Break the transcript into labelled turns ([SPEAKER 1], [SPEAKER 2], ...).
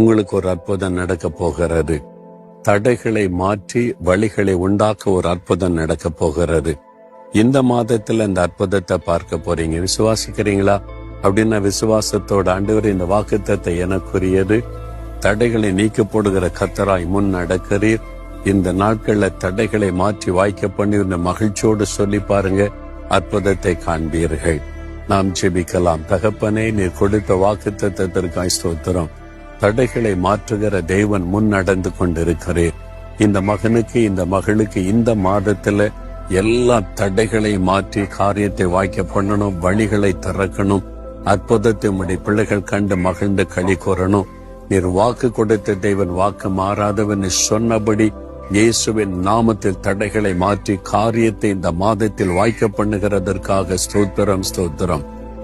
[SPEAKER 1] உங்களுக்கு ஒரு அற்புதம் நடக்க போகிறது. தடைகளை மாற்றி வழிகளை உண்டாக்க ஒரு அற்புதம் நடக்க போகிறது. இந்த மாதத்துல இந்த அற்புதத்தை பார்க்க போறீங்க. விசுவாசிக்கிறீங்களா? அப்படின்னா விசுவாசத்தோட ஆண்டவர் இந்த வாக்குத்தத்தை எனக்குரியது. தடைகளை நீக்க போடுகிற கத்தராய் முன் நடக்கிறீர். இந்த நாட்கள்ல தடைகளை மாற்றி வாய்க்க பண்ணி இந்த மகிழ்ச்சியோடு சொல்லி பாருங்க. அற்புதத்தை காண்பீர்கள். நாம் ஜெபிக்கலாம். தகப்பனே நீர் கொடுத்த வாக்கு தத்தத்திற்காய் ஸ்தோத்திரம். தடைகளை மாற்றுகிற தேவன் முன் நடந்து கொண்டிருக்கிறேன் இந்த மகனுக்கு இந்த மகளுக்கு இந்த மாதத்துல எல்லா தடைகளை மாற்றி காரியத்தை வாய்க்க பண்ணணும் வழிகளை திறக்கணும். அற்புதத்தை உடைய பிள்ளைகள் கண்டு மகிழ்ந்து களி கூறணும். நீர் வாக்கு கொடுத்த தேவன் வாக்கு மாறாதவன். சொன்னபடி இயேசுவின் நாமத்தில் தடைகளை மாற்றி காரியத்தை இந்த மாதத்தில் வாய்க்க பண்ணுகிறதற்காக ஸ்தோத்திரம் ஸ்தோத்திரம்.